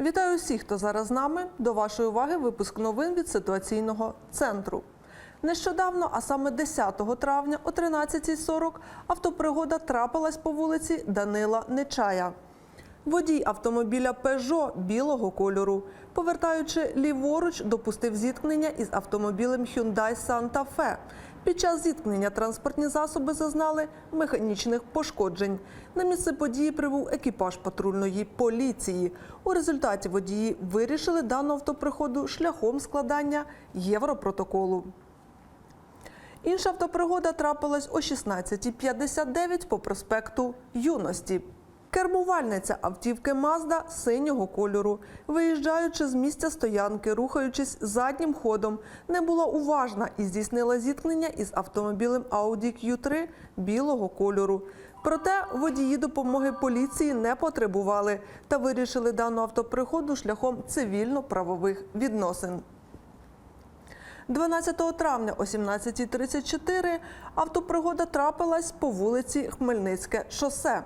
Вітаю всіх, хто зараз з нами. До вашої уваги випуск новин від ситуаційного центру. Нещодавно, а саме 10 травня о 13.40 автопригода трапилась по вулиці Данила Нечая. Водій автомобіля Peugeot білого кольору, повертаючи ліворуч, допустив зіткнення із автомобілем Hyundai Santa Fe. Під час зіткнення транспортні засоби зазнали механічних пошкоджень. На місце події прибув екіпаж патрульної поліції. У результаті водії вирішили дану автоприходу шляхом складання європротоколу. Інша автопригода трапилась о 16.59 по проспекту Юності. Кермувальниця автівки Мазда синього кольору, виїжджаючи з місця стоянки, рухаючись заднім ходом, не була уважна і здійснила зіткнення із автомобілем Audi Q3 білого кольору. Проте водії допомоги поліції не потребували та вирішили дану автоприходу шляхом цивільно-правових відносин. 12 травня о 17.34 автопригода трапилась по вулиці Хмельницьке шосе.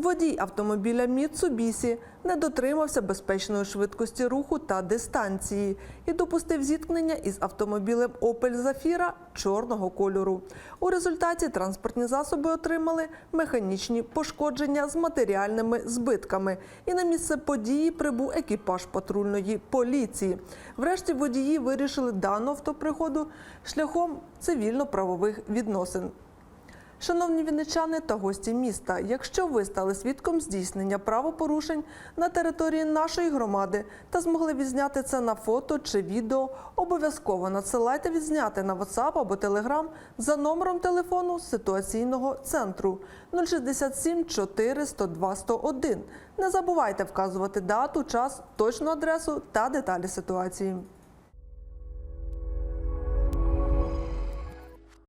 Водій автомобіля Mitsubishi не дотримався безпечної швидкості руху та дистанції і допустив зіткнення із автомобілем Opel Zafira чорного кольору. У результаті транспортні засоби отримали механічні пошкодження з матеріальними збитками. І на місце події прибув екіпаж патрульної поліції. Врешті водії вирішили дану автопригоду шляхом цивільно-правових відносин. Шановні вінничани та гості міста, якщо ви стали свідком здійснення правопорушень на території нашої громади та змогли відзняти це на фото чи відео, обов'язково надсилайте відзняти на WhatsApp або Telegram за номером телефону ситуаційного центру 067 4 102 101. Не забувайте вказувати дату, час, точну адресу та деталі ситуації.